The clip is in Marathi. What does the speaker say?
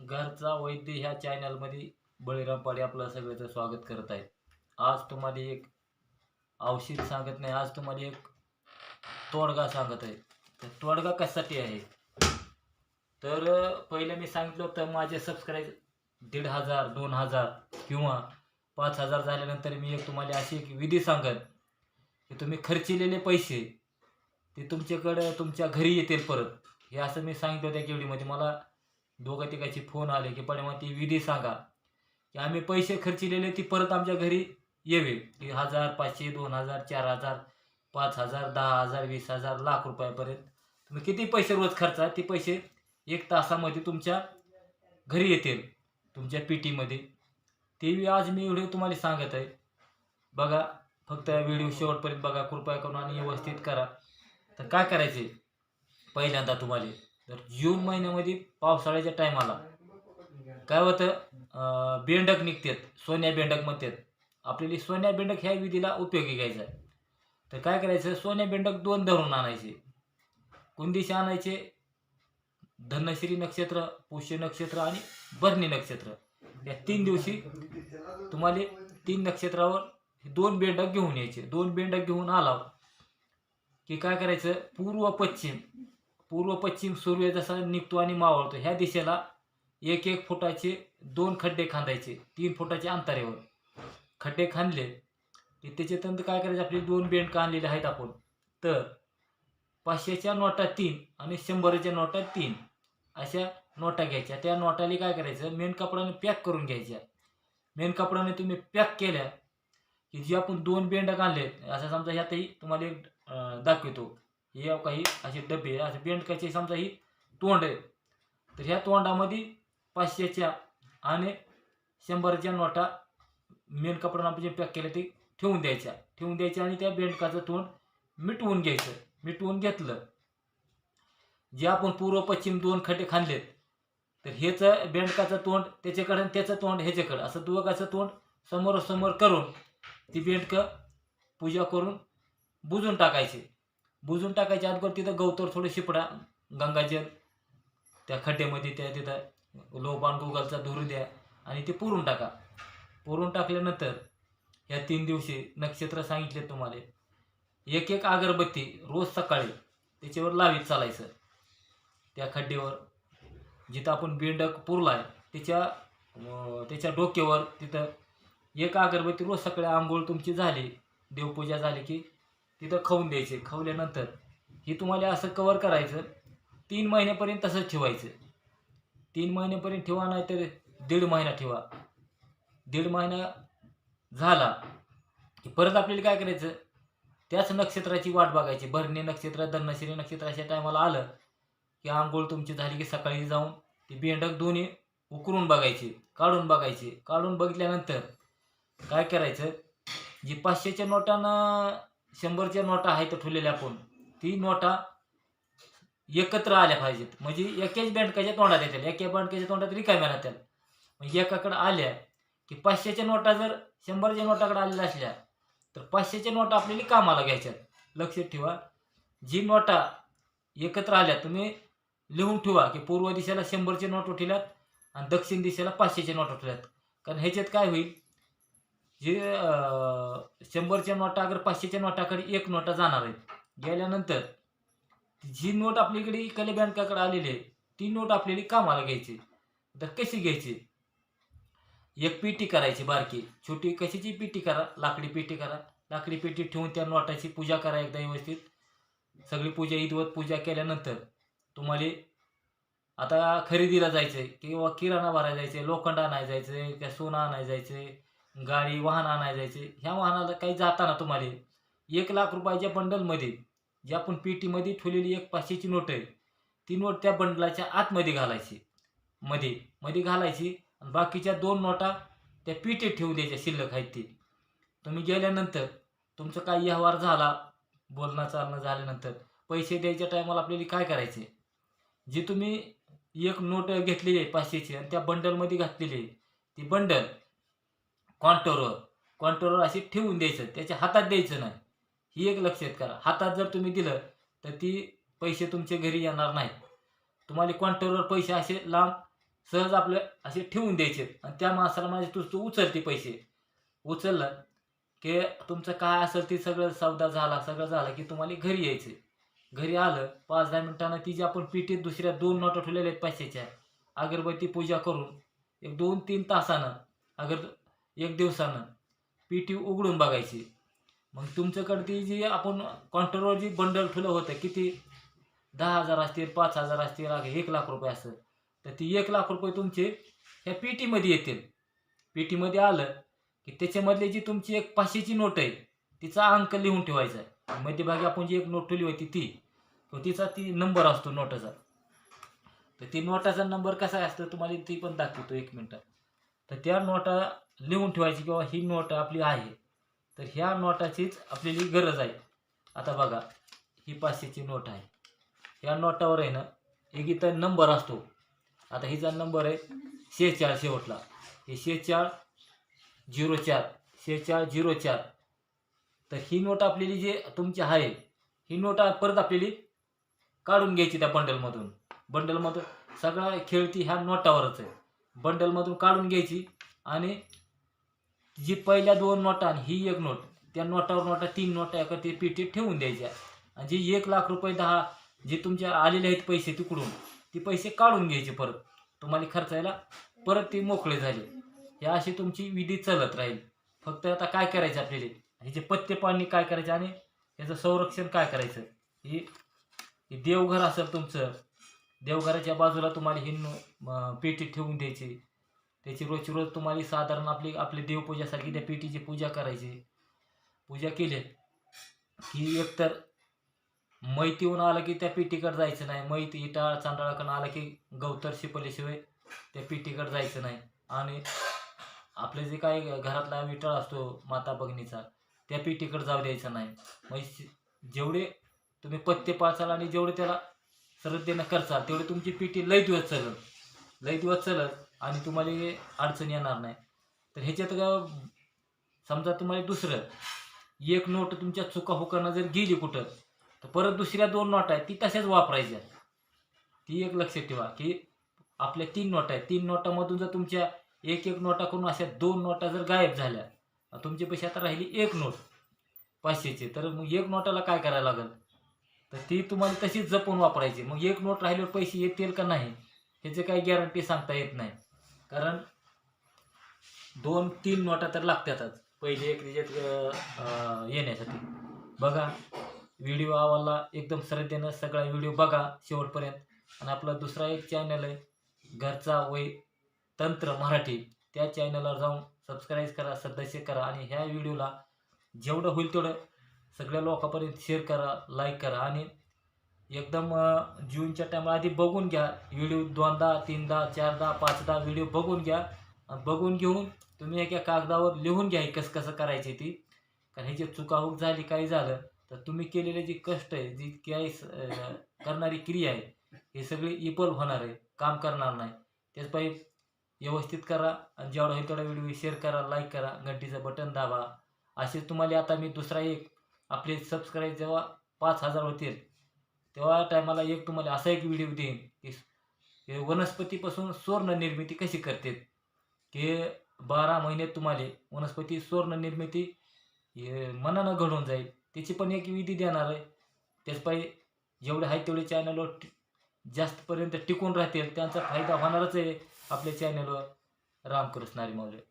घरचा वैद्य ह्या चॅनलमध्ये बळीराम पाडे आपलं सगळ्याचं स्वागत करत आहे आज तुम्हाला एक औषध सांगत नाही आज तुम्हाला एक तोडगा सांगत आहे. तर तोडगा कशासाठी आहे? तर पहिलं मी सांगितलं होतं माझे सबस्क्राईब दीड हजार दोन हजार किंवा पाच हजार झाल्यानंतर मी एक तुम्हाला अशी एक विधी सांगत की तुम्ही खर्चिलेले पैसे ते तुमच्याकडं तुमच्या घरी येतील परत. हे असं मी सांगितलं होत्या केवढीमध्ये मला दोघं तिघाचे फोन आले की पण मग ती विधी सांगा. की आम्ही पैसे खर्चिलेले ती परत आमच्या घरी येवे. की हजार पाचशे दोन हजार चार हजार पाच हजार दहा हजार वीस हजार लाख रुपयापर्यंत. तुम्ही किती पैसे रोज खर्चा? ते पैसे एक तासामध्ये तुमच्या घरी येतील तुमच्या पीटीमध्ये. ते आज मी व्हिडिओ तुम्हाला सांगत आहे. बघा फक्त व्हिडिओ शेवटपर्यंत बघा कृपया करून आणि व्यवस्थित करा. तर काय करायचे? पहिल्यांदा तुम्हाला तर जून महिन्यामध्ये पावसाळ्याच्या टायमाला काय होतं? बेंडक निघतात. सोन्या बेंडक म्हणतात. आपल्याला सोन्या बेंडक ह्या विधीला उपयोगी घ्यायचा आहे. तर काय करायचं? सोन्या बेंडक दोन धरून आणायचे. कोणदिशी आणायचे? धनश्री नक्षत्र पुष्य नक्षत्र आणि भरणी नक्षत्र. या तीन दिवशी तुम्हाला तीन नक्षत्रावर हे दोन बेंडक घेऊन यायचे. दोन बेंडक घेऊन आला की काय करायचं? पूर्व पश्चिम. पूर्व पश्चिम सूर्य जसा निघतो आणि मावळतो. ह्या दिशेला एक एक फुटाचे दोन खड्डे खांदायचे. तीन फुटाच्या अंतरावर खड्डे खांदले. की त्याच्यातंत काय करायचं? आपले दोन बेंड आणलेले आहेत आपण. तर पाचशेच्या नोटा तीन आणि शंभरच्या नोटा तीन अशा नोटा घ्यायच्या. त्या नोटाला काय करायचं? मेन कपड्याने पॅक करून घ्यायच्या. मेन कपड्याने तुम्ही पॅक केल्या की जे आपण दोन बेंड आणले असं समजा ह्यातही तुम्हाला एक दाखवतो. हे काही असे डबे असे बेंडकाचे समजा ही तोंड आहे. तर ह्या तोंडामध्ये पाचशेच्या आणि शंभरच्या नोटा मेन कपड्यानं आपण जे पॅक केलं ते ठेवून द्यायच्या. ठेवून द्यायच्या आणि त्या बेंडकाचं तोंड मिटवून घ्यायचं. मिटवून घेतलं. जे आपण पूर्व पश्चिम दोन खड्डे खाल्लेत तर हेच बेंडकाचं तोंड त्याच्याकडं आणि त्याचं तोंड ह्याच्याकडं. असं दोघाचं तोंड समोरासमोर करून ती बेंडकं पूजा करून बुजून टाकायची. बुजून टाकायच्या अगोदर तिथं गवतर थोडं शिपडा गंगाजल त्या खड्ड्यामध्ये त्या तिथं लोबान गुगलचा धुरू द्या आणि ते पुरून टाका. पुरून टाकल्यानंतर ह्या तीन दिवशी नक्षत्र सांगितले तुम्हाला. एक एक अगरबत्ती रोज सकाळी त्याच्यावर लावीत चालायचं. त्या खड्डेवर जिथं आपण बेंडक पुरला आहे त्याच्या त्याच्या डोक्यावर तिथं एक अगरबत्ती रोज सकाळी आंघोळ तुमची झाली देवपूजा झाली की तिथं खाऊन द्यायचे. खावल्यानंतर हे तुम्हाला असं कवर करायचं. तीन महिन्यापर्यंत तसंच ठेवायचं. तीन महिन्यापर्यंत ठेवा नाहीतर दीड महिना ठेवा. दीड महिना झाला की परत आपल्याला काय करायचं? त्याच नक्षत्राची वाट बघायची. भरणी नक्षत्र धनश्री नक्षत्र अशा टायमाला आलं की आंघोळ तुमची झाली की सकाळी जाऊन ती बेंडक दोन्ही उकरून बघायची काढून बघायची. काढून बघितल्यानंतर काय करायचं? जी पाचशेच्या नोटांना शंभरच्या नोटा आहेत ठेवलेल्या आपण. ती नोटा एकत्र आल्या पाहिजेत. म्हणजे एकाच बँडकाच्या तोंडात येतील. एका बँकेच्या तोंडात रिकाम्या राहतील. म्हणजे एकाकडे आल्या की पाचशेच्या नोटा जर शंभरच्या नोटाकडे आलेल्या असल्या तर पाचशेच्या नोटा आपल्याला कामाला घ्यायच्यात. लक्षात ठेवा जी नोटा एकत्र आल्या तुम्ही लिहून ठेवा की पूर्व दिशेला शंभरचे नोट उठल्यात आणि दक्षिण दिशेला पाचशेचे नोट उठल्यात कारण ह्याच्यात काय होईल? जे शंभरच्या नोटा अगर पाचशेच्या नोटाकडे एक नोटा जाणार आहेत गेल्यानंतर जी नोट आपल्याकडे इकडे बँकाकडे आलेली आहे ती नोट आपल्याला कामाला घ्यायची तर कशी घ्यायची? एक पेटी करायची बारकी छोटी कशाची पेटी करा? लाकडी पेटी करा. लाकडी पेटी ठेवून त्या नोटाची पूजा करा एकदा व्यवस्थित. सगळी पूजा ईदवत पूजा केल्यानंतर तुम्हाला आता खरेदीला जायचं आहे किंवा किराणा भरायला जायचं आहे लोखंड आणायला आहे किंवा सोनं आणायला आहे गाडी वाहन आणायला जायचे. ह्या वाहनाला काही जाताना तुम्हाला एक लाख रुपयाच्या बंडलमध्ये जी आपण पेटीमध्ये ठेवलेली एक पाचशेची नोट आहे ती नोट त्या बंडलाच्या आतमध्ये घालायची. मध्ये मध्ये घालायची आणि बाकीच्या दोन नोटा त्या पेटीत ठेवू द्यायच्या शिल्लक आहेत ती. तुम्ही गेल्यानंतर तुमचं काही व्यवहार झाला बोलणं चालणं झाल्यानंतर पैसे द्यायच्या टायमाला आपल्याला काय करायचे? जी तुम्ही एक नोट घेतलेली आहे पाचशेची आणि त्या बंडलमध्ये घातलेली आहे ती बंडल कॉन्टोरवर कॉन्टोरवर अशी ठेवून द्यायचं. त्याच्या हातात द्यायचं नाही. ही एक लक्षात करा. हातात जर तुम्ही दिलं तर ती पैसे तुमच्या घरी येणार नाहीत. तुम्हाला कॉन्टोरवर पैसे असे लांब सहज आपलं असे ठेवून द्यायचे. आणि त्या माणसाला माझे तू तू उचलते पैसे. उचललं की तुमचं काय असेल ते सगळं सौदा झाला सगळं झालं की तुम्हाला घरी यायचं घरी आलं पाच दहा मिनिटानं ती जी आपण पिटीत दुसऱ्या दोन नोटा ठेवलेल्या आहेत पैशाच्या अगरबत्ती पूजा करून एक दोन तीन तासानं अगर एक दिवसानं. पिठी उघडून बघायची. मग तुमच्याकडे ती जी आपण काउंटरवर जी बंडल ठेवलं होतं किती? दहा हजार असतील पाच हजार असतील अगं एक लाख रुपये असतील तर ती एक लाख रुपये तुमचे ह्या पी टीमध्ये येतील. पी टीमध्ये आलं की त्याच्यामधली जी तुमची एक पाचशेची नोट आहे तिचा अंक लिहून ठेवायचा आहे. मध्यभागी आपण जी एक नोट ठेवली होती ती तिचा ती नंबर असतो नोटाचा तर ती नोटाचा नंबर कसा असतो तुम्हाला ती पण दाखवतो एक मिनटात तर त्या नोटा लिहून ठेवायची किंवा ही नोट आपली आहे तर ह्या नोटाचीच आपल्याला गरज आहे. आता बघा ही पाचशेची नोट आहे. ह्या नोटावर आहे ना एक इथं नंबर असतो. आता हिचा नंबर आहे शेचाळ शेवटला. हे शेचाळ झिरो चार शेचाळ झिरो चार. तर ही नोट आपल्याली जी तुमची आहे ही नोट परत आपल्याली काढून घ्यायची त्या बंडलमधून. बंडलमधून सगळा खेळ ती ह्या नोटावरच आहे. बंडलमधून काढून घ्यायची आणि जी पहिल्या दोन नोटा आणि ही एक नोट त्या नोटावर नोटा तीन नोटा एका ते पेटीत ठेवून द्यायच्या. आणि जी एक लाख रुपये दहा जे तुमच्या आलेले आहेत पैसे तिकडून ती पैसे काढून घ्यायचे परत. तुम्हाला खर्चायला परत ते मोकळे झाले. हे अशी तुमची विधी चालत राहील. फक्त आता काय करायचं आपल्याला? ह्याचे पत्ते पाणी काय करायचे आणि याचं संरक्षण काय करायचं? ही हे देवघर असेल तुमचं देवघराच्या बाजूला तुम्हाला ही नो- पेटी ठेवून द्यायची. त्याची रोजची रोज तुम्हाला साधारण आपली आपली देवपूजासारखी त्या पेटीची पूजा करायची. पूजा केली. की एकतर मैत येऊन आलं की त्या पेटीकडे जायचं नाही. मैत इटाळ चांडाळाकडून आलं की गवतर शिपल्याशिवाय त्या पेटीकडे जायचं नाही. आणि आपले जे काही घरातला विटाळ असतो माता बघणीचा त्या पेटीकडे जाऊ द्यायचं नाही. म्हणजे जेवढे तुम्ही पत्ते पाळचाल आणि जेवढे त्याला श्रद्धेनं करचाल तेवढे तुमची पेटी लय दिवस चालल. लय दिवस चालत आणि तुम्हाला अडचण येणार नाही. तर ह्याच्यात का समजा तुम्हाला दुसरं एक नोट तुमच्या चुका हुकानं जर गेली कुठं तर परत दुसऱ्या दोन नोट आहेत ती तशाच वापरायच्या. ती एक लक्षात ठेवा की आपल्या तीन नोटा आहेत. तीन नोटामधून जर तुमच्या एक एक नोटा करून अशा दोन नोटा जर गायब झाल्या तुमचे पैसे आता राहिली एक नोट पाचशेची. तर मग एक नोटाला काय करायला लागेल? तर ती तुम्हाला तशीच जपून वापरायची. मग एक नोट राहिल्यावर पैसे येतील का नाही? ह्याची काही गॅरंटी सांगता येत नाही. कारण दोन तीन नोटा तर लागतातच. पहिले एक त्याच्यात येण्यासाठी. बघा व्हिडिओ आवडला एकदम श्रद्धेनं सगळा व्हिडिओ बघा शेवटपर्यंत. आणि आपला दुसरा एक चॅनल आहे घरचा वय तंत्र मराठी. त्या चॅनलवर जाऊन सबस्क्राईब करा सदस्य करा आणि ह्या व्हिडिओला जेवढं होईल तेवढं सगळ्या लोकांपर्यंत शेअर करा लाईक करा आणि एकदम जूनच्या टायमाला आधी बघून घ्या. व्हिडिओ दोनदा तीनदा चारदा पाचदा व्हिडिओ बघून घ्या. बघून घेऊन तुम्ही एका कागदावर लिहून घ्या हे कसं कसं करायची ती. कारण ह्याची चुकाहूक झाली काही झालं तर तुम्ही केलेले जे कष्ट आहे जी काही स- करणारी क्रिया आहे हे सगळी इपल होणार आहे. काम करणार नाही. त्याच पाहिजे व्यवस्थित करा आणि जेवढा होईल तेवढा व्हिडिओ शेअर करा लाईक करा घंटीचं बटन दाबा. असे तुम्हाला आता मी दुसरा एक आपले सबस्क्राईब जेव्हा पाच हजार होतील तेव्हा टायमाला एक तुम्हाला असा एक व्हिडिओ देईन की वनस्पतीपासून सुवर्ण निर्मिती कशी करते? की बारा महिन्यात तुम्हाला वनस्पती सुवर्ण निर्मिती मनानं घडून जाईल. त्याची पण एक विधी देणार आहे. त्याच पाहिजे जेवढे आहेत तेवढे चॅनलवर जास्तपर्यंत टिकून राहतील. त्यांचा फायदा होणारच आहे आपल्या चॅनलवर रामकृष्ण हरी मौले